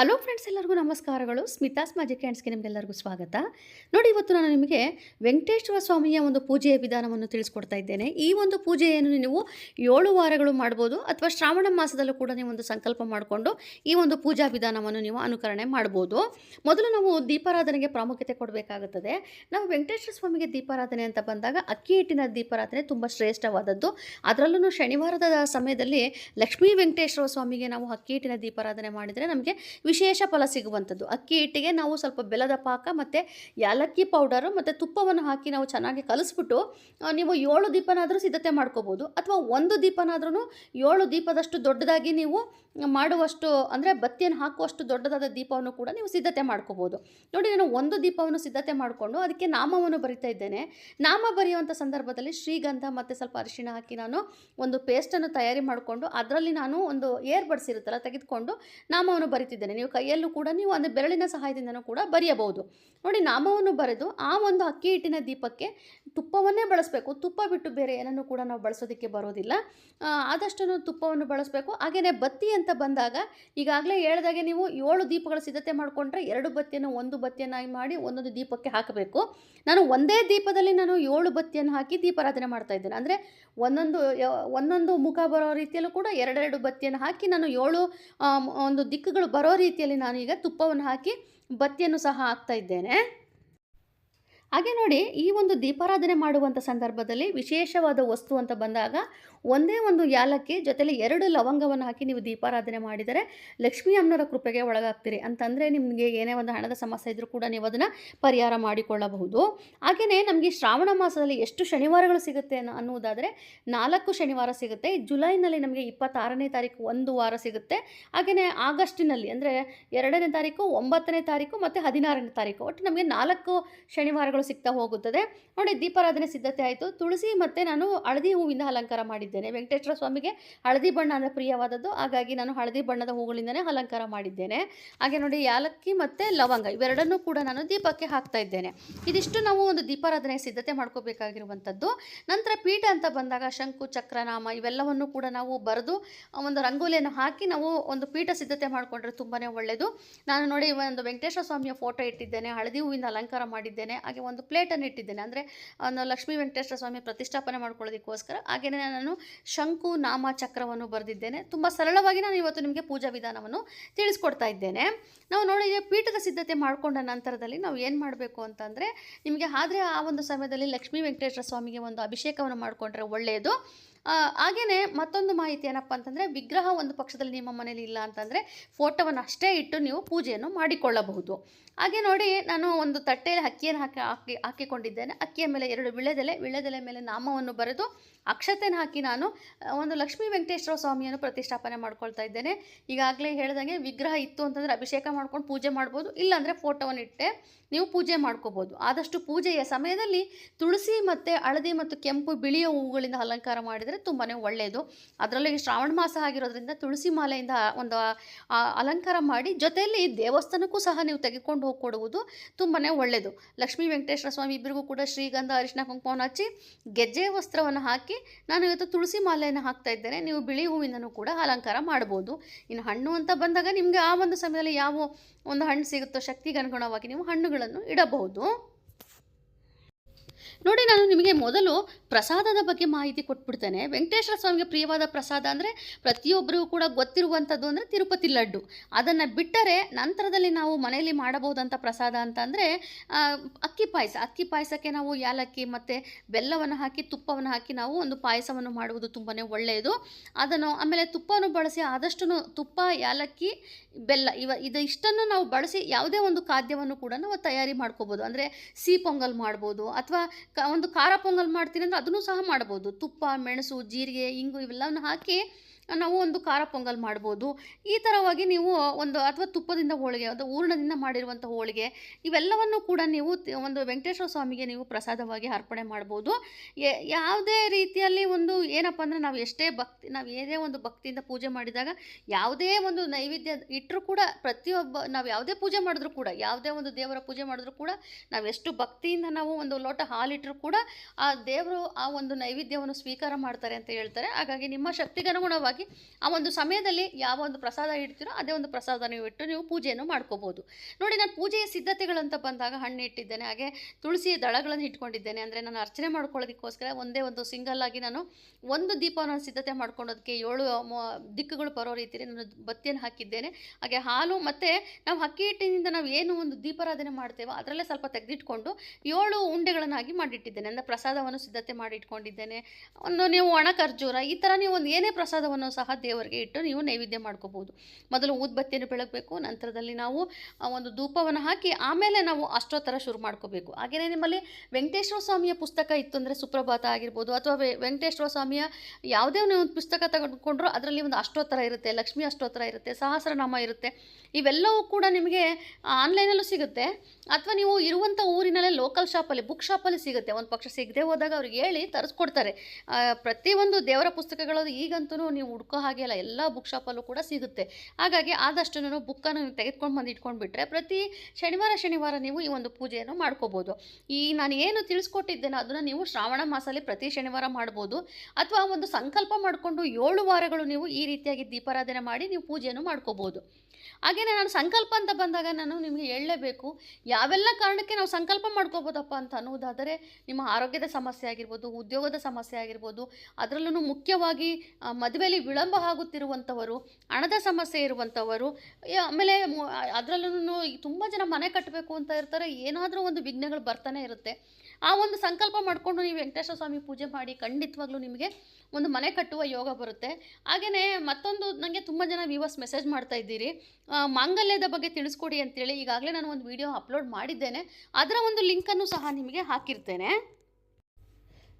Hello friends, ಎಲ್ಲರಿಗೂ ನಮಸ್ಕಾರಗಳು. Smitha's magic ಹ್ಯಾಂಡ್ಸ್ಗೆ ನಿಮಗೆಲ್ಲರಿಗೂ ಸ್ವಾಗತ. ನೋಡಿ, ಇವತ್ತು ನಾನು ನಿಮಗೆ ವೆಂಕಟೇಶ್ವರ ಸ್ವಾಮಿಯ ಒಂದು ಪೂಜೆಯ ವಿಧಾನವನ್ನು ತಿಳಿಸ್ಕೊಡ್ತಾ ಇದ್ದೇನೆ. ಈ ಒಂದು ಪೂಜೆಯನ್ನು ನೀವು ಏಳು ವಾರಗಳು ಮಾಡ್ಬೋದು ಅಥವಾ ಶ್ರಾವಣ ಮಾಸದಲ್ಲೂ ಕೂಡ ನೀವು ಒಂದು ಸಂಕಲ್ಪ ಮಾಡಿಕೊಂಡು ಈ ಒಂದು ಪೂಜಾ ವಿಧಾನವನ್ನು ನೀವು ಅನುಕರಣೆ ಮಾಡ್ಬೋದು. ಮೊದಲು ನಾವು ದೀಪಾರಾಧನೆಗೆ ಪ್ರಾಮುಖ್ಯತೆ ಕೊಡಬೇಕಾಗುತ್ತದೆ. ನಾವು ವೆಂಕಟೇಶ್ವರ ಸ್ವಾಮಿಗೆ ದೀಪಾರಾಧನೆ ಅಂತ ಬಂದಾಗ ಅಕ್ಕಿ ಹಿಟ್ಟಿನ ದೀಪಾರಾಧನೆ ತುಂಬ ಶ್ರೇಷ್ಠವಾದದ್ದು. ಅದರಲ್ಲೂ ಶನಿವಾರದ ಸಮಯದಲ್ಲಿ ಲಕ್ಷ್ಮೀ ವೆಂಕಟೇಶ್ವರ ಸ್ವಾಮಿಗೆ ನಾವು ಅಕ್ಕಿ ಹಿಟ್ಟಿನ ದೀಪಾರಾಧನೆ ಮಾಡಿದರೆ ನಮಗೆ ವಿಶೇಷ ಫಲ ಸಿಗುವಂಥದ್ದು. ಅಕ್ಕಿ, ಹಿಟ್ಟಿಗೆ ನಾವು ಸ್ವಲ್ಪ ಬೆಲ್ಲದ ಪಾಕ ಮತ್ತು ಯಾಲಕ್ಕಿ ಪೌಡರು ಮತ್ತು ತುಪ್ಪವನ್ನು ಹಾಕಿ ನಾವು ಚೆನ್ನಾಗಿ ಕಲಿಸ್ಬಿಟ್ಟು ನೀವು ಏಳು ದೀಪನಾದರೂ ಸಿದ್ಧತೆ ಮಾಡ್ಕೋಬೋದು. ಅಥವಾ ಒಂದು ದೀಪನಾದ್ರೂ ಏಳು ದೀಪದಷ್ಟು ದೊಡ್ಡದಾಗಿ ನೀವು ಮಾಡುವಷ್ಟು, ಅಂದರೆ ಬತ್ತಿಯನ್ನು ಹಾಕುವಷ್ಟು ದೊಡ್ಡದಾದ ದೀಪವನ್ನು ಕೂಡ ನೀವು ಸಿದ್ಧತೆ ಮಾಡ್ಕೋಬೋದು. ನೋಡಿ, ನಾನು ಒಂದು ದೀಪವನ್ನು ಸಿದ್ಧತೆ ಮಾಡಿಕೊಂಡು ಅದಕ್ಕೆ ನಾಮವನ್ನು ಬರಿತಾ ಇದ್ದೇನೆ. ನಾಮ ಬರೆಯುವಂಥ ಸಂದರ್ಭದಲ್ಲಿ ಶ್ರೀಗಂಧ ಮತ್ತು ಸ್ವಲ್ಪ ಅರಿಶಿಣ ಹಾಕಿ ನಾನು ಒಂದು ಪೇಸ್ಟನ್ನು ತಯಾರಿ ಮಾಡಿಕೊಂಡು, ಅದರಲ್ಲಿ ನಾನು ಒಂದು ಏರ್ ಬಡ್ಸ್ ಇರುತ್ತಲ್ಲ, ತೆಗೆದುಕೊಂಡು ನಾಮವನ್ನು ಬರಿತಿದ್ದೇನೆ. ನೀವು ಕೈಯಲ್ಲೂ ಕೂಡ ನೀವು ಅಂದರೆ ಬೆರಳಿನ ಸಹಾಯದಿಂದನೂ ಕೂಡ ಬರೆಯಬಹುದು. ನೋಡಿ, ನಾಮವನ್ನು ಬರೆದು ಆ ಒಂದು ಅಕ್ಕಿ ಹಿಟ್ಟಿನ ದೀಪಕ್ಕೆ ತುಪ್ಪವನ್ನೇ ಬಳಸಬೇಕು. ತುಪ್ಪ ಬಿಟ್ಟು ಬೇರೆ ಏನನ್ನು ಕೂಡ ನಾವು ಬಳಸೋದಕ್ಕೆ ಬರೋದಿಲ್ಲ. ಆದಷ್ಟು ತುಪ್ಪವನ್ನು ಬಳಸಬೇಕು. ಹಾಗೆಯೇ ಬತ್ತಿ ಅಂತ ಬಂದಾಗ ಈಗಾಗಲೇ ಹೇಳ್ದಾಗೆ ನೀವು ಏಳು ದೀಪಗಳ ಸಿದ್ಧತೆ ಮಾಡಿಕೊಂಡ್ರೆ ಎರಡು ಬತ್ತಿಯನ್ನು ಒಂದು ಬತ್ತಿಯನ್ನಾಗಿ ಮಾಡಿ ಒಂದೊಂದು ದೀಪಕ್ಕೆ ಹಾಕಬೇಕು. ನಾನು ಒಂದೇ ದೀಪದಲ್ಲಿ ನಾನು ಏಳು ಬತ್ತಿಯನ್ನು ಹಾಕಿ ದೀಪಾರಾಧನೆ ಮಾಡ್ತಾ ಇದ್ದೇನೆ. ಅಂದರೆ ಒಂದೊಂದು ಒಂದೊಂದು ಮುಖ ಬರೋ ರೀತಿಯಲ್ಲೂ ಕೂಡ ಎರಡೆರಡು ಬತ್ತಿಯನ್ನು ಹಾಕಿ ನಾನು ಏಳು ಒಂದು ದಿಕ್ಕುಗಳು ಬರೋ ರೀತಿಯಲ್ಲಿ ನಾನು ಈಗ ತುಪ್ಪವನ್ನು ಹಾಕಿ ಬತ್ತಿಯನ್ನು ಸಹ ಹಾಕ್ತಾ ಇದ್ದೇನೆ. ಹಾಗೆ ನೋಡಿ ಈ ಒಂದು ದೀಪಾರಾಧನೆ ಮಾಡುವಂಥ ಸಂದರ್ಭದಲ್ಲಿ ವಿಶೇಷವಾದ ವಸ್ತು ಅಂತ ಬಂದಾಗ ಒಂದೇ ಒಂದು ಯಾಲಕ್ಕಿ ಜೊತೆಲಿ ಎರಡು ಲವಂಗವನ್ನು ಹಾಕಿ ನೀವು ದೀಪಾರಾಧನೆ ಮಾಡಿದರೆ ಲಕ್ಷ್ಮೀ ಅಮ್ಮನವರ ಕೃಪೆಗೆ ಒಳಗಾಗ್ತೀರಿ. ಅಂತಂದರೆ ನಿಮಗೆ ಏನೇ ಒಂದು ಹಣದ ಸಮಸ್ಯೆ ಇದ್ದರೂ ಕೂಡ ನೀವು ಅದನ್ನು ಪರಿಹಾರ ಮಾಡಿಕೊಳ್ಳಬಹುದು. ಹಾಗೆಯೇ ನಮಗೆ ಶ್ರಾವಣ ಮಾಸದಲ್ಲಿ ಎಷ್ಟು ಶನಿವಾರಗಳು ಸಿಗುತ್ತೆ ಅನ್ನೋ ಅನ್ನುವುದಾದರೆ ನಾಲ್ಕು ಶನಿವಾರ ಸಿಗುತ್ತೆ. ಜುಲೈನಲ್ಲಿ ನಮಗೆ ಇಪ್ಪತ್ತಾರನೇ ತಾರೀಕು ಒಂದು ವಾರ ಸಿಗುತ್ತೆ. ಹಾಗೆಯೇ ಆಗಸ್ಟಿನಲ್ಲಿ ಅಂದರೆ ಎರಡನೇ ತಾರೀಕು, ಒಂಬತ್ತನೇ ತಾರೀಕು ಮತ್ತು ಹದಿನಾರನೇ ತಾರೀಕು. ಒಟ್ಟು ನಮಗೆ ನಾಲ್ಕು ಶನಿವಾರಗಳು ಸಿಗ್ತಾ ಹೋಗುತ್ತದೆ. ನೋಡಿ ದೀಪಾರಾಧನೆ ಸಿದ್ಧತೆ ಆಯಿತು. ತುಳಸಿ ಮತ್ತು ನಾನು ಹಳದಿ ಹೂವಿಂದ ಅಲಂಕಾರ ಮಾಡಿದ್ದೇನೆ. ವೆಂಕಟೇಶ್ವರ ಸ್ವಾಮಿಗೆ ಹಳದಿ ಬಣ್ಣ ಅಂದರೆ ಪ್ರಿಯವಾದದ್ದು. ಹಾಗಾಗಿ ನಾನು ಹಳದಿ ಬಣ್ಣದ ಹೂಗಳಿಂದನೇ ಅಲಂಕಾರ ಮಾಡಿದ್ದೇನೆ. ಹಾಗೆ ನೋಡಿ ಯಾಲಕ್ಕಿ ಮತ್ತು ಲವಂಗ ಇವೆರಡನ್ನೂ ಕೂಡ ನಾನು ದೀಪಕ್ಕೆ ಹಾಕ್ತಾ ಇದ್ದೇನೆ. ಇದಿಷ್ಟು ನಾವು ಒಂದು ದೀಪಾರಾಧನೆ ಸಿದ್ಧತೆ ಮಾಡ್ಕೋಬೇಕಾಗಿರುವಂಥದ್ದು. ನಂತರ ಪೀಠ ಅಂತ ಬಂದಾಗ ಶಂಕು, ಚಕ್ರನಾಮ ಇವೆಲ್ಲವನ್ನು ಕೂಡ ನಾವು ಬರೆದು ಒಂದು ರಂಗೋಲಿಯನ್ನು ಹಾಕಿ ನಾವು ಒಂದು ಪೀಠ ಸಿದ್ಧತೆ ಮಾಡಿಕೊಂಡ್ರೆ ತುಂಬಾ ಒಳ್ಳೆಯದು ನಾನು ನೋಡಿ ಒಂದು ವೆಂಕಟೇಶ್ವರ ಸ್ವಾಮಿಯ ಫೋಟೋ ಇಟ್ಟಿದ್ದೇನೆ. ಹಳದಿ ಹೂವಿಂದ ಅಲಂಕಾರ ಮಾಡಿದ್ದೇನೆ. ಹಾಗೆ ಒಂದು ಪ್ಲೇಟನ್ನು ಇಟ್ಟಿದ್ದೇನೆ. ಅಂದರೆ ಒಂದು ಲಕ್ಷ್ಮೀ ವೆಂಕಟೇಶ್ವರ ಸ್ವಾಮಿ ಪ್ರತಿಷ್ಠಾಪನೆ ಮಾಡ್ಕೊಳ್ಳೋದಕ್ಕೋಸ್ಕರ. ಹಾಗೆಯೇ ನಾನು ಶಂಕು ನಾಮ ಚಕ್ರವನ್ನು ಬರೆದಿದ್ದೇನೆ. ತುಂಬ ಸರಳವಾಗಿ ನಾನು ಇವತ್ತು ನಿಮಗೆ ಪೂಜಾ ವಿಧಾನವನ್ನು ತಿಳಿಸ್ಕೊಡ್ತಾ ಇದ್ದೇನೆ. ನಾವು ನೋಡಿ ಪೀಠದ ಸಿದ್ಧತೆ ಮಾಡಿಕೊಂಡ ನಂತರದಲ್ಲಿ ನಾವು ಏನು ಮಾಡಬೇಕು ಅಂತಂದರೆ, ನಿಮಗೆ ಆದರೆ ಆ ಒಂದು ಸಮಯದಲ್ಲಿ ಲಕ್ಷ್ಮೀ ವೆಂಕಟೇಶ್ವರ ಸ್ವಾಮಿಗೆ ಒಂದು ಅಭಿಷೇಕವನ್ನು ಮಾಡಿಕೊಂಡ್ರೆ ಒಳ್ಳೆಯದು ಹಾಗೆಯೇ ಮತ್ತೊಂದು ಮಾಹಿತಿ ಏನಪ್ಪ ಅಂತಂದರೆ, ವಿಗ್ರಹ ಒಂದು ಪಕ್ಷದಲ್ಲಿ ನಿಮ್ಮ ಮನೇಲಿ ಇಲ್ಲ ಅಂತಂದರೆ, ಫೋಟೋವನ್ನು ಅಷ್ಟೇ ಇಟ್ಟು ನೀವು ಪೂಜೆಯನ್ನು ಮಾಡಿಕೊಳ್ಳಬಹುದು. ಹಾಗೆ ನೋಡಿ, ನಾನು ಒಂದು ತಟ್ಟೆಯಲ್ಲಿ ಅಕ್ಕಿಯನ್ನು ಹಾಕಿ ಹಾಕಿ, ಹಾಕಿಕೊಂಡಿದ್ದೇನೆ. ಅಕ್ಕಿಯ ಮೇಲೆ ಎರಡು ವಿಳೆದೆಲೆ ವಿಳೆದೆಲೆ ಮೇಲೆ ನಾಮವನ್ನು ಬರೆದು ಅಕ್ಷತೆನ ಹಾಕಿ ನಾನು ಒಂದು ಲಕ್ಷ್ಮೀ ವೆಂಕಟೇಶ್ವರ ಸ್ವಾಮಿಯನ್ನು ಪ್ರತಿಷ್ಠಾಪನೆ ಮಾಡ್ಕೊಳ್ತಾ ಇದ್ದೇನೆ. ಈಗಾಗಲೇ ಹೇಳ್ದಂಗೆ ವಿಗ್ರಹ ಇತ್ತು ಅಂತಂದರೆ ಅಭಿಷೇಕ ಮಾಡ್ಕೊಂಡು ಪೂಜೆ ಮಾಡ್ಬೋದು, ಇಲ್ಲಾಂದರೆ ಫೋಟೋವನ್ನು ಇಟ್ಟೆ ನೀವು ಪೂಜೆ ಮಾಡ್ಕೋಬೋದು. ಆದಷ್ಟು ಪೂಜೆಯ ಸಮಯದಲ್ಲಿ ತುಳಸಿ ಮತ್ತು ಹಳದಿ ಮತ್ತು ಕೆಂಪು ಬಿಳಿಯ ಹೂವುಗಳಿಂದ ಅಲಂಕಾರ ಮಾಡಿದರೆ ತುಂಬಾ ಒಳ್ಳೆಯದು ಅದರಲ್ಲಿ ಶ್ರಾವಣ ಮಾಸ ಆಗಿರೋದ್ರಿಂದ ತುಳಸಿ ಮಾಲೆಯಿಂದ ಒಂದು ಅಲಂಕಾರ ಮಾಡಿ ಜೊತೆಯಲ್ಲಿ ದೇವಸ್ಥಾನಕ್ಕೂ ಸಹ ನೀವು ತೆಗೆದುಕೊಂಡು ಹೋಗಿ ಕೊಡುವುದು ತುಂಬಾ ಒಳ್ಳೆಯದು ಲಕ್ಷ್ಮೀ ವೆಂಕಟೇಶ್ವರ ಸ್ವಾಮಿ ಇಬ್ಬರಿಗೂ ಕೂಡ ಶ್ರೀಗಂಧ, ಅರಿಶಿನ, ಕುಂಕುಮವನ್ನು ಹಚ್ಚಿ ಗೆಜ್ಜೆ ವಸ್ತ್ರವನ್ನು ಹಾಕಿ ನಾನು ಇವತ್ತು ತುಳಸಿ ಮಾಲೆಯನ್ನು ಹಾಕ್ತಾ ಇದ್ದೇನೆ. ನೀವು ಬಿಳಿ ಹೂವಿಂದನೂ ಕೂಡ ಅಲಂಕಾರ ಮಾಡ್ಬೋದು. ಇನ್ನು ಹಣ್ಣು ಅಂತ ಬಂದಾಗ ನಿಮಗೆ ಆ ಒಂದು ಸಮಯದಲ್ಲಿ ಯಾವ ಒಂದು ಹಣ್ಣು ಸಿಗುತ್ತೋ ಶಕ್ತಿಗೆ ಅನುಗುಣವಾಗಿ ನೀವು ಹಣ್ಣುಗಳನ್ನು ಇಡಬಹುದು. ನೋಡಿ, ನಾನು ನಿಮಗೆ ಮೊದಲು ಪ್ರಸಾದದ ಬಗ್ಗೆ ಮಾಹಿತಿ ಕೊಟ್ಬಿಡ್ತೇನೆ. ವೆಂಕಟೇಶ್ವರ ಸ್ವಾಮಿಗೆ ಪ್ರಿಯವಾದ ಪ್ರಸಾದ ಅಂದರೆ ಪ್ರತಿಯೊಬ್ಬರಿಗೂ ಕೂಡ ಗೊತ್ತಿರುವಂಥದ್ದು ಅಂದರೆ ತಿರುಪತಿ ಲಡ್ಡು. ಅದನ್ನು ಬಿಟ್ಟರೆ ನಂತರದಲ್ಲಿ ನಾವು ಮನೆಯಲ್ಲಿ ಮಾಡಬಹುದಂಥ ಪ್ರಸಾದ ಅಂತಂದರೆ ಅಕ್ಕಿ ಪಾಯಸ. ಅಕ್ಕಿ ಪಾಯಸಕ್ಕೆ ನಾವು ಯಾಲಕ್ಕಿ ಮತ್ತು ಬೆಲ್ಲವನ್ನು ಹಾಕಿ, ತುಪ್ಪವನ್ನು ಹಾಕಿ ನಾವು ಒಂದು ಪಾಯಸವನ್ನು ಮಾಡುವುದು ತುಂಬಾ ಒಳ್ಳೆಯದು. ಅದನ್ನು ಆಮೇಲೆ ತುಪ್ಪವನ್ನು ಬಳಸಿ ಆದಷ್ಟು ತುಪ್ಪ, ಯಾಲಕ್ಕಿ, ಬೆಲ್ಲ ಇವ, ಇದು ಇಷ್ಟನ್ನು ನಾವು ಬಳಸಿ ಯಾವುದೇ ಒಂದು ಖಾದ್ಯವನ್ನು ಕೂಡ ನಾವು ತಯಾರಿ ಮಾಡ್ಕೋಬೋದು. ಅಂದರೆ ಸಿಹಿ ಪೊಂಗಲ್ ಮಾಡ್ಬೋದು ಅಥವಾ ಒಂದು ಖಾರ ಪೊಂಗಲ್ ಮಾಡ್ತೀನಿ ಅಂದರೆ ಅದನ್ನು ಸಹ ಮಾಡ್ಬೋದು ತುಪ್ಪ ಮೆಣಸು ಜೀರಿಗೆ ಇಂಗು ಇವೆಲ್ಲವನ್ನು ಹಾಕಿ ನಾವು ಒಂದು ಖಾರ ಪೊಂಗಲ್ ಮಾಡ್ಬೋದು. ಈ ಥರವಾಗಿ ನೀವು ಒಂದು ಅಥವಾ ತುಪ್ಪದಿಂದ ಹೋಳಿಗೆ ಅಥವಾ ಹೂರ್ಣದಿಂದ ಮಾಡಿರುವಂಥ ಹೋಳಿಗೆ, ಇವೆಲ್ಲವನ್ನು ಕೂಡ ನೀವು ಒಂದು ವೆಂಕಟೇಶ್ವರ ಸ್ವಾಮಿಗೆ ನೀವು ಪ್ರಸಾದವಾಗಿ ಅರ್ಪಣೆ ಮಾಡ್ಬೋದು. ಯಾವುದೇ ರೀತಿಯಲ್ಲಿ ಒಂದು ಏನಪ್ಪ ಅಂದರೆ ನಾವು ಎಷ್ಟೇ ಭಕ್ತಿ, ನಾವು ಏನೇ ಒಂದು ಭಕ್ತಿಯಿಂದ ಪೂಜೆ ಮಾಡಿದಾಗ ಯಾವುದೇ ಒಂದು ನೈವೇದ್ಯ ಇಟ್ಟರೂ ಕೂಡ ಪ್ರತಿಯೊಬ್ಬ, ನಾವು ಯಾವುದೇ ಪೂಜೆ ಮಾಡಿದ್ರು ಕೂಡ, ಯಾವುದೇ ಒಂದು ದೇವರ ಪೂಜೆ ಮಾಡಿದ್ರು ಕೂಡ, ನಾವು ಎಷ್ಟು ಭಕ್ತಿಯಿಂದ ನಾವು ಒಂದು ಲೋಟ ಹಾಲಿಟ್ಟರೂ ಕೂಡ ಆ ದೇವರು ಆ ಒಂದು ನೈವೇದ್ಯವನ್ನು ಸ್ವೀಕಾರ ಮಾಡ್ತಾರೆ ಅಂತ ಹೇಳ್ತಾರೆ. ಹಾಗಾಗಿ ನಿಮ್ಮ ಶಕ್ತಿಗೆ ಮುಖ್ಯವಾಗಿ ಆ ಒಂದು ಸಮಯದಲ್ಲಿ ಯಾವ ಒಂದು ಪ್ರಸಾದ ಇಡ್ತೀರೋ ಅದೇ ಒಂದು ಪ್ರಸಾದ ನೀವು ಇಟ್ಟು ನೀವು ಪೂಜೆಯನ್ನು ಮಾಡ್ಕೋಬೋದು. ನೋಡಿ, ನಾನು ಪೂಜೆಯ ಸಿದ್ಧತೆಗಳಂತ ಬಂದಾಗ ಹಣ್ಣು ಇಟ್ಟಿದ್ದೇನೆ, ಹಾಗೆ ತುಳಸಿ ದಳಗಳನ್ನು ಇಟ್ಕೊಂಡಿದ್ದೇನೆ. ಅಂದರೆ ನಾನು ಅರ್ಚನೆ ಮಾಡ್ಕೊಳ್ಳೋದಕ್ಕೋಸ್ಕರ ಒಂದೇ ಒಂದು ಸಿಂಗಲ್ ಆಗಿ ನಾನು ಒಂದು ದೀಪವನ್ನು ಸಿದ್ಧತೆ ಮಾಡ್ಕೊಳೋದಕ್ಕೆ ಏಳು ದಿಕ್ಕುಗಳು ಬರೋ ರೀತಿಯಲ್ಲಿ ನಾನು ಬತ್ತಿಯನ್ನು ಹಾಕಿದ್ದೇನೆ. ಹಾಗೆ ಹಾಲು ಮತ್ತು ನಾವು ಅಕ್ಕಿ ಹಿಟ್ಟಿನಿಂದ ನಾವು ಏನು ಒಂದು ದೀಪಾರಾಧನೆ ಮಾಡ್ತೇವೋ ಅದರಲ್ಲೇ ಸ್ವಲ್ಪ ತೆಗೆದಿಟ್ಕೊಂಡು ಏಳು ಉಂಡೆಗಳನ್ನಾಗಿ ಮಾಡಿಟ್ಟಿದ್ದೇನೆ. ಅಂದರೆ ಪ್ರಸಾದವನ್ನು ಸಿದ್ಧತೆ ಮಾಡಿ ಇಟ್ಕೊಂಡಿದ್ದೇನೆ. ಒಂದು ನೀವು ಒಣ ಖರ್ಜೂರ ಈ ಥರ ನೀವು ಒಂದು ಏನೇ ಪ್ರಸಾದವನ್ನು ಸಹ ದೇವರಿಗೆ ಇಟ್ಟು ನೀವು ನೈವೇದ್ಯ ಮಾಡ್ಕೋಬೋದು ಮೊದಲು ಊದ್ಬತ್ತಿಯನ್ನು ಬೆಳಗಬೇಕು, ನಂತರದಲ್ಲಿ ನಾವು ಒಂದು ಧೂಪವನ್ನು ಹಾಕಿ ಆಮೇಲೆ ನಾವು ಅಷ್ಟೋತ್ತರ ಶುರು ಮಾಡ್ಕೋಬೇಕು. ಹಾಗೆಯೇ ನಿಮ್ಮಲ್ಲಿ ವೆಂಕಟೇಶ್ವರ ಸ್ವಾಮಿಯ ಪುಸ್ತಕ ಇತ್ತು ಅಂದರೆ ಸುಪ್ರಭಾತ ಆಗಿರ್ಬೋದು, ಅಥವಾ ವೆಂಕಟೇಶ್ವರ ಸ್ವಾಮಿಯ ಯಾವುದೇ ಒಂದು ಪುಸ್ತಕ ತೆಗೆದುಕೊಂಡ್ರೂ ಅದರಲ್ಲಿ ಒಂದು ಅಷ್ಟೋತ್ತರ ಇರುತ್ತೆ, ಲಕ್ಷ್ಮೀ ಅಷ್ಟೋತ್ತರ ಇರುತ್ತೆ, ಸಹಸ್ರನಾಮ ಇರುತ್ತೆ. ಇವೆಲ್ಲವೂ ಕೂಡ ನಿಮಗೆ ಆನ್ಲೈನಲ್ಲೂ ಸಿಗುತ್ತೆ. ಅಥವಾ ನೀವು ಇರುವಂಥ ಊರಿನಲ್ಲೇ ಲೋಕಲ್ ಶಾಪಲ್ಲಿ ಬುಕ್ ಶಾಪಲ್ಲಿ ಸಿಗುತ್ತೆ. ಒಂದು ಪಕ್ಷ ಸಿಗದೆ ಹೋದಾಗ ಅವ್ರಿಗೆ ಹೇಳಿ ತರಿಸ್ಕೊಡ್ತಾರೆ. ಪ್ರತಿಯೊಂದು ದೇವರ ಪುಸ್ತಕಗಳು ಈಗಂತೂ ನೀವು ಹುಡ್ಕೋ ಹಾಗೆ ಅಲ್ಲ, ಎಲ್ಲ ಬುಕ್ ಶಾಪಲ್ಲೂ ಕೂಡ ಸಿಗುತ್ತೆ. ಹಾಗಾಗಿ ಆದಷ್ಟು ನಾನು ಬುಕ್ಕನ್ನು ನೀವು ತೆಗೆದುಕೊಂಡು ಬಂದು ಇಟ್ಕೊಂಡ್ಬಿಟ್ರೆ ಪ್ರತಿ ಶನಿವಾರ ಶನಿವಾರ ನೀವು ಈ ಒಂದು ಪೂಜೆಯನ್ನು ಮಾಡ್ಕೋಬೋದು. ಈ ನಾನು ಏನು ತಿಳಿಸ್ಕೊಟ್ಟಿದ್ದೇನೋ ಅದನ್ನು ನೀವು ಶ್ರಾವಣ ಮಾಸದಲ್ಲಿ ಪ್ರತಿ ಶನಿವಾರ ಮಾಡ್ಬೋದು. ಅಥವಾ ಒಂದು ಸಂಕಲ್ಪ ಮಾಡಿಕೊಂಡು ಏಳು ವಾರಗಳು ನೀವು ಈ ರೀತಿಯಾಗಿ ದೀಪಾರಾಧನೆ ಮಾಡಿ ನೀವು ಪೂಜೆಯನ್ನು ಮಾಡ್ಕೋಬೋದು. ಹಾಗೆಯೇ ನಾನು ಸಂಕಲ್ಪ ಅಂತ ಬಂದಾಗ ನಾನು ನಿಮಗೆ ಹೇಳಲೇಬೇಕು, ಯಾವೆಲ್ಲ ಕಾರಣಕ್ಕೆ ನಾವು ಸಂಕಲ್ಪ ಮಾಡ್ಕೋಬೋದಪ್ಪ ಅಂತ ಅನ್ನೋದಾದರೆ ನಿಮ್ಮ ಆರೋಗ್ಯದ ಸಮಸ್ಯೆ ಆಗಿರ್ಬೋದು, ಉದ್ಯೋಗದ ಸಮಸ್ಯೆ ಆಗಿರ್ಬೋದು, ಅದರಲ್ಲೂ ಮುಖ್ಯವಾಗಿ ಮದುವೆಯಲ್ಲಿ ವಿಳಂಬ ಆಗುತ್ತಿರುವಂಥವರು, ಹಣದ ಸಮಸ್ಯೆ ಇರುವಂಥವರು ಆಮೇಲೆ ಅದರಲ್ಲೂ ತುಂಬ ಜನ ಮನೆ ಕಟ್ಟಬೇಕು ಅಂತ ಇರ್ತಾರೆ, ಏನಾದರೂ ಒಂದು ವಿಘ್ನಗಳು ಬರ್ತಾನೆ ಇರುತ್ತೆ. ಆ ಒಂದು ಸಂಕಲ್ಪ ಮಾಡಿಕೊಂಡು ನೀವು ವೆಂಕಟೇಶ್ವರ ಸ್ವಾಮಿ ಪೂಜೆ ಮಾಡಿ ಖಂಡಿತವಾಗ್ಲೂ ನಿಮಗೆ ಒಂದು ಮನೆ ಕಟ್ಟುವ ಯೋಗ ಬರುತ್ತೆ. ಹಾಗೆಯೇ ಮತ್ತೊಂದು ನನಗೆ ತುಂಬ ಜನ ವ್ಯೂವರ್ಸ್ ಮೆಸೇಜ್ ಮಾಡ್ತಾ ಇದ್ದೀರಿ. ಮಾಂಗಲ್ಯದ ಬಗ್ಗೆ ತಿಳಿಸ್ಕೊಡಿ ಅಂತೇಳಿ ಈಗಾಗಲೇ ನಾನು ಒಂದು ವಿಡಿಯೋ ಅಪ್ಲೋಡ್ ಮಾಡಿದ್ದೇನೆ. ಅದರ ಒಂದು ಲಿಂಕನ್ನು ಸಹ ನಿಮಗೆ ಹಾಕಿರ್ತೇನೆ.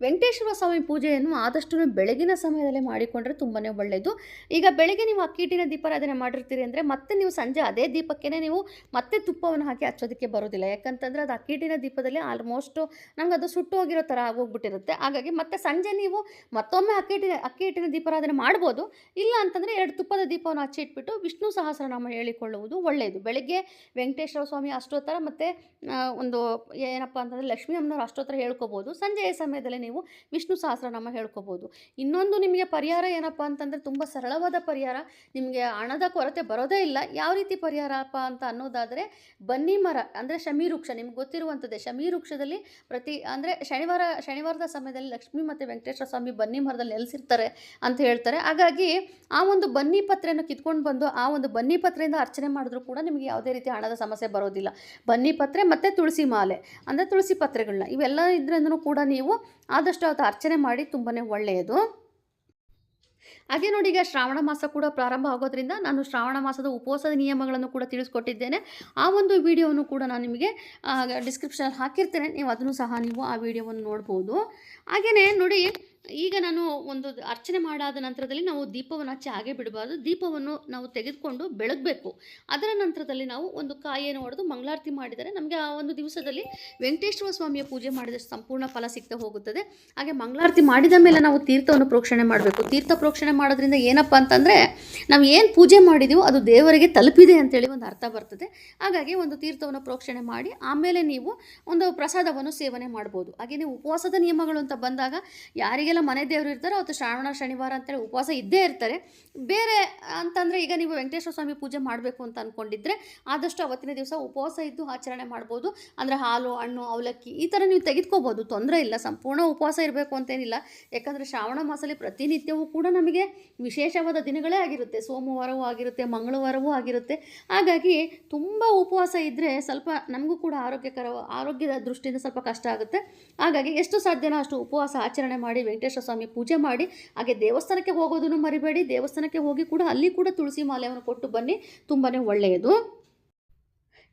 ವೆಂಕಟೇಶ್ವರ ಸ್ವಾಮಿ ಪೂಜೆಯನ್ನು ಆದಷ್ಟು ಬೆಳಗಿನ ಸಮಯದಲ್ಲೇ ಮಾಡಿಕೊಂಡ್ರೆ ತುಂಬಾ ಒಳ್ಳೆಯದು. ಈಗ ಬೆಳಗ್ಗೆ ನೀವು ಅಕ್ಕಿಟ್ಟಿನ ದೀಪಾರಾಧನೆ ಮಾಡಿರ್ತೀರಿ ಅಂದರೆ ಮತ್ತೆ ನೀವು ಸಂಜೆ ಅದೇ ದೀಪಕ್ಕೆ ನೀವು ಮತ್ತೆ ತುಪ್ಪವನ್ನು ಹಾಕಿ ಹಚ್ಚೋದಕ್ಕೆ ಬರೋದಿಲ್ಲ. ಯಾಕಂತಂದರೆ ಅದು ಅಕ್ಕಿಟ್ಟಿನ ದೀಪದಲ್ಲಿ ಆಲ್ಮೋಸ್ಟು ನಮ್ಗೆ ಅದು ಸುಟ್ಟು ಹೋಗಿರೋ ಥರ ಆಗೋಗ್ಬಿಟ್ಟಿರುತ್ತೆ. ಹಾಗಾಗಿ ಮತ್ತೆ ಸಂಜೆ ನೀವು ಮತ್ತೊಮ್ಮೆ ಅಕ್ಕಿಟ್ಟಿನ ಅಕ್ಕಿ ಹಿಟ್ಟಿನ ದೀಪಾರಾಧನೆ ಮಾಡ್ಬೋದು. ಇಲ್ಲ ಅಂತಂದರೆ ಎರಡು ತುಪ್ಪದ ದೀಪವನ್ನು ಹಚ್ಚಿ ಇಟ್ಬಿಟ್ಟು ವಿಷ್ಣು ಸಹಸ್ರನಾಮ ಹೇಳಿಕೊಳ್ಳುವುದು ಒಳ್ಳೆಯದು. ಬೆಳಗ್ಗೆ ವೆಂಕಟೇಶ್ವರ ಸ್ವಾಮಿ ಅಷ್ಟೋತ್ತರ ಮತ್ತು ಒಂದು ಏನಪ್ಪ ಅಂತಂದರೆ ಲಕ್ಷ್ಮೀ ಅಷ್ಟೋ ಅಷ್ಟೋತ್ತರ ಹೇಳ್ಕೊಬೋದು. ಸಂಜೆಯ ಸಮಯದಲ್ಲಿ ನೀವು ವಿಷ್ಣು ಸಹಸ್ರನಾಮ ಹೇಳ್ಕೊಬೋದು. ಇನ್ನೊಂದು ನಿಮಗೆ ಪರಿಹಾರ ಏನಪ್ಪ ಅಂತಂದರೆ ತುಂಬ ಸರಳವಾದ ಪರಿಹಾರ. ನಿಮಗೆ ಹಣದ ಕೊರತೆ ಬರೋದೇ ಇಲ್ಲ. ಯಾವ ರೀತಿ ಪರಿಹಾರಪ್ಪ ಅಂತ ಅನ್ನೋದಾದರೆ ಬನ್ನಿ ಮರ ಅಂದರೆ ಶಮಿ ವೃಕ್ಷ ನಿಮ್ಗೆ ಗೊತ್ತಿರುವಂಥದ್ದೇ ಶಮಿ ವೃಕ್ಷದಲ್ಲಿ ಪ್ರತಿ ಅಂದರೆ ಶನಿವಾರ, ಶನಿವಾರದ ಸಮಯದಲ್ಲಿ ಲಕ್ಷ್ಮೀ ಮತ್ತು ವೆಂಕಟೇಶ್ವರ ಸ್ವಾಮಿ ಬನ್ನಿ ಮರದಲ್ಲಿ ನೆಲೆಸಿರ್ತಾರೆ ಅಂತ ಹೇಳ್ತಾರೆ. ಹಾಗಾಗಿ ಆ ಒಂದು ಬನ್ನಿ ಪತ್ರೆಯನ್ನು ಕಿತ್ಕೊಂಡು ಬಂದು ಆ ಒಂದು ಬನ್ನಿ ಪತ್ರೆಯಿಂದ ಅರ್ಚನೆ ಮಾಡಿದ್ರು ಕೂಡ ನಿಮಗೆ ಯಾವುದೇ ರೀತಿ ಹಣದ ಸಮಸ್ಯೆ ಬರೋದಿಲ್ಲ. ಬನ್ನಿ ಪತ್ರೆ ಮತ್ತು ತುಳಸಿ ಮಾಲೆ ಅಂದರೆ ತುಳಸಿ ಪತ್ರೆಗಳನ್ನ ಇವೆಲ್ಲ ಇದರಿಂದನೂ ಕೂಡ ನೀವು ಆದಷ್ಟು ಅದು ಅರ್ಚನೆ ಮಾಡಿ ತುಂಬಾ ಒಳ್ಳೆಯದು. ಹಾಗೆ ನೋಡಿ ಈಗ ಶ್ರಾವಣ ಮಾಸ ಕೂಡ ಪ್ರಾರಂಭ ಆಗೋದ್ರಿಂದ ನಾನು ಶ್ರಾವಣ ಮಾಸದ ಉಪವಾಸದ ನಿಯಮಗಳನ್ನು ಕೂಡ ತಿಳಿಸ್ಕೊಟ್ಟಿದ್ದೇನೆ. ಆ ಒಂದು ವಿಡಿಯೋವನ್ನು ಕೂಡ ನಾನು ನಿಮಗೆ ಡಿಸ್ಕ್ರಿಪ್ಷನಲ್ಲಿ ಹಾಕಿರ್ತೇನೆ. ನೀವು ಅದನ್ನು ಸಹ ನೀವು ಆ ವಿಡಿಯೋವನ್ನು ನೋಡ್ಬೋದು. ಹಾಗೆಯೇ ನೋಡಿ ಈಗ ನಾನು ಒಂದು ಅರ್ಚನೆ ಮಾಡಾದ ನಂತರದಲ್ಲಿ ನಾವು ದೀಪವನ್ನು ಹಚ್ಚಿ ಹಾಗೆ ಬಿಡಬಾರ್ದು. ದೀಪವನ್ನು ನಾವು ತೆಗೆದುಕೊಂಡು ಬೆಳಗಬೇಕು. ಅದರ ನಂತರದಲ್ಲಿ ನಾವು ಒಂದು ಕಾಯಿಯನ್ನು ಹೊಡೆದು ಮಂಗಳಾರತಿ ಮಾಡಿದರೆ ನಮಗೆ ಆ ಒಂದು ದಿವಸದಲ್ಲಿ ವೆಂಕಟೇಶ್ವರ ಸ್ವಾಮಿಯ ಪೂಜೆ ಮಾಡಿದಷ್ಟು ಸಂಪೂರ್ಣ ಫಲ ಸಿಗ್ತಾ ಹೋಗುತ್ತದೆ. ಹಾಗೆ ಮಂಗಳಾರತಿ ಮಾಡಿದ ಮೇಲೆ ನಾವು ತೀರ್ಥವನ್ನು ಪ್ರೋಕ್ಷಣೆ ಮಾಡಬೇಕು. ತೀರ್ಥ ಪ್ರೋಕ್ಷಣೆ ಮಾಡೋದ್ರಿಂದ ಏನಪ್ಪ ಅಂತಂದರೆ ನಾವು ಏನು ಪೂಜೆ ಮಾಡಿದೀವೋ ಅದು ದೇವರಿಗೆ ತಲುಪಿದೆ ಅಂತೇಳಿ ಒಂದು ಅರ್ಥ ಬರ್ತದೆ. ಹಾಗಾಗಿ ಒಂದು ತೀರ್ಥವನ್ನು ಪ್ರೋಕ್ಷಣೆ ಮಾಡಿ ಆಮೇಲೆ ನೀವು ಒಂದು ಪ್ರಸಾದವನ್ನು ಸೇವನೆ ಮಾಡ್ಬೋದು. ಹಾಗೆಯೇ ಉಪವಾಸದ ನಿಯಮಗಳು ಅಂತ ಬಂದಾಗ ಯಾರಿಗೆಲ್ಲ ಮನೆ ದೇವರು ಇರ್ತಾರೆ, ಅವತ್ತು ಶ್ರಾವಣ, ಶನಿವಾರ ಅಂತೇಳಿ ಉಪವಾಸ ಇದ್ದೇ ಇರ್ತಾರೆ. ಬೇರೆ ಅಂತಂದರೆ ಈಗ ನೀವು ವೆಂಕಟೇಶ್ವರ ಸ್ವಾಮಿ ಪೂಜೆ ಮಾಡಬೇಕು ಅಂತ ಅಂದ್ಕೊಂಡಿದ್ರೆ ಆದಷ್ಟು ಅವತ್ತಿನ ದಿವಸ ಉಪವಾಸ ಇದ್ದು ಆಚರಣೆ ಮಾಡ್ಬೋದು. ಅಂದರೆ ಹಾಲು, ಹಣ್ಣು, ಅವಲಕ್ಕಿ ಈ ಥರ ನೀವು ತೆಗೆದುಕೋಬೋದು, ತೊಂದರೆ ಇಲ್ಲ, ಸಂಪೂರ್ಣ ಉಪವಾಸ ಇರಬೇಕು ಅಂತೇನಿಲ್ಲ. ಯಾಕಂದರೆ ಶ್ರಾವಣ ಮಾಸದಲ್ಲಿ ಪ್ರತಿನಿತ್ಯವೂ ಕೂಡ ನಮಗೆ ವಿಶೇಷವಾದ ದಿನಗಳೇ ಆಗಿರುತ್ತೆ. ಸೋಮವಾರವೂ ಆಗಿರುತ್ತೆ, ಮಂಗಳವಾರವೂ ಆಗಿರುತ್ತೆ. ಹಾಗಾಗಿ ತುಂಬ ಉಪವಾಸ ಇದ್ದರೆ ಸ್ವಲ್ಪ ನಮಗೂ ಕೂಡ ಆರೋಗ್ಯಕರ, ಆರೋಗ್ಯದ ದೃಷ್ಟಿಯಿಂದ ಸ್ವಲ್ಪ ಕಷ್ಟ ಆಗುತ್ತೆ. ಹಾಗಾಗಿ ಎಷ್ಟು ಸಾಧ್ಯನೋ ಅಷ್ಟು ಉಪವಾಸ ಆಚರಣೆ ಮಾಡಿ ವೆಂಕಟೇಶ್ವರ ಸ್ವಾಮಿ ಪೂಜೆ ಮಾಡಿ, ಹಾಗೆ ದೇವಸ್ಥಾನಕ್ಕೆ ಹೋಗೋದನ್ನು ಮರಿಬೇಡಿ, ದೇವಸ್ಥಾನಕ್ಕೆ ಹೋಗಿ ಕೂಡ ಅಲ್ಲಿ ಕೂಡ ತುಳಸಿ ಮಾಲೆಯನ್ನು ಕೊಟ್ಟು ಬನ್ನಿ ತುಂಬಾ ಒಳ್ಳೆಯದು.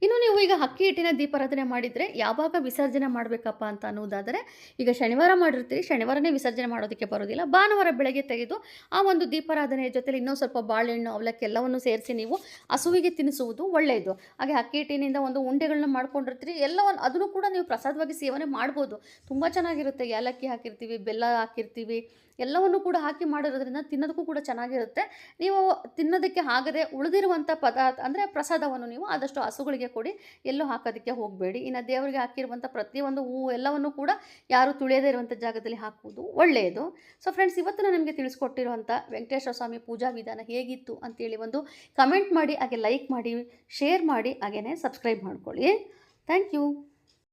ಇನ್ನು ನೀವು ಈಗ ಅಕ್ಕಿ ಹಿಟ್ಟಿನ ದೀಪಾರಾಧನೆ ಮಾಡಿದರೆ ಯಾವಾಗ ವಿಸರ್ಜನೆ ಮಾಡಬೇಕಪ್ಪ ಅಂತ ಅನ್ನೋದಾದರೆ ಈಗ ಶನಿವಾರ ಮಾಡಿರ್ತೀರಿ, ಶನಿವಾರನೇ ವಿಸರ್ಜನೆ ಮಾಡೋದಕ್ಕೆ ಬರೋದಿಲ್ಲ. ಭಾನುವಾರ ಬೆಳಗ್ಗೆ ತೆಗೆದು ಆ ಒಂದು ದೀಪಾರಾಧನೆಯ ಜೊತೆಲಿ ಇನ್ನೂ ಸ್ವಲ್ಪ ಬಾಳೆಹಣ್ಣು, ಅವಲಕ್ಕಿ ಎಲ್ಲವನ್ನು ಸೇರಿಸಿ ನೀವು ಹಸುವಿಗೆ ತಿನ್ನಿಸುವುದು ಒಳ್ಳೆಯದು. ಹಾಗೆ ಅಕ್ಕಿ ಹಿಟ್ಟಿನಿಂದ ಒಂದು ಉಂಡೆಗಳನ್ನ ಮಾಡ್ಕೊಂಡಿರ್ತೀರಿ, ಎಲ್ಲವನ್ನು ಅದನ್ನು ಕೂಡ ನೀವು ಪ್ರಸಾದವಾಗಿ ಸೇವನೆ ಮಾಡ್ಬೋದು. ತುಂಬ ಚೆನ್ನಾಗಿರುತ್ತೆ. ಏಲಕ್ಕಿ ಹಾಕಿರ್ತೀವಿ, ಬೆಲ್ಲ ಹಾಕಿರ್ತೀವಿ, ಎಲ್ಲವನ್ನು ಕೂಡ ಹಾಕಿ ಮಾಡಿರೋದ್ರಿಂದ ತಿನ್ನೋದಕ್ಕೂ ಕೂಡ ಚೆನ್ನಾಗಿರುತ್ತೆ. ನೀವು ತಿನ್ನೋದಕ್ಕೆ ಆಗದೆ ಉಳಿದಿರುವಂಥ ಪದಾರ್ಥ, ಅಂದರೆ ಪ್ರಸಾದವನ್ನು ನೀವು ಆದಷ್ಟು ಹಸುಗಳಿಗೆ ದೇವರಿಗೆ ಕೊಡಿ, ಎಲ್ಲೂ ಹಾಕೋದಕ್ಕೆ ಹೋಗಬೇಡಿ. ಇನ್ನು ದೇವರಿಗೆ ಹಾಕಿರುವಂಥ ಪ್ರತಿಯೊಂದು ಹೂವು ಎಲ್ಲವನ್ನು ಕೂಡ ಯಾರು ತುಳಿಯದೇ ಇರುವಂಥ ಜಾಗದಲ್ಲಿ ಹಾಕುವುದು ಒಳ್ಳೆಯದು. ಸೊ ಫ್ರೆಂಡ್ಸ್ ಇವತ್ತು ನಿಮಗೆ ತಿಳಿಸ್ಕೊಟ್ಟಿರುವಂಥ ವೆಂಕಟೇಶ್ವರ ಸ್ವಾಮಿ ಪೂಜಾ ವಿಧಾನ ಹೇಗಿತ್ತು ಅಂತೇಳಿ ಒಂದು ಕಮೆಂಟ್ ಮಾಡಿ, ಹಾಗೆ ಲೈಕ್ ಮಾಡಿ ಶೇರ್ ಮಾಡಿ ಹಾಗೆಯೇ ಸಬ್ಸ್ಕ್ರೈಬ್ ಮಾಡ್ಕೊಳ್ಳಿ. Thank you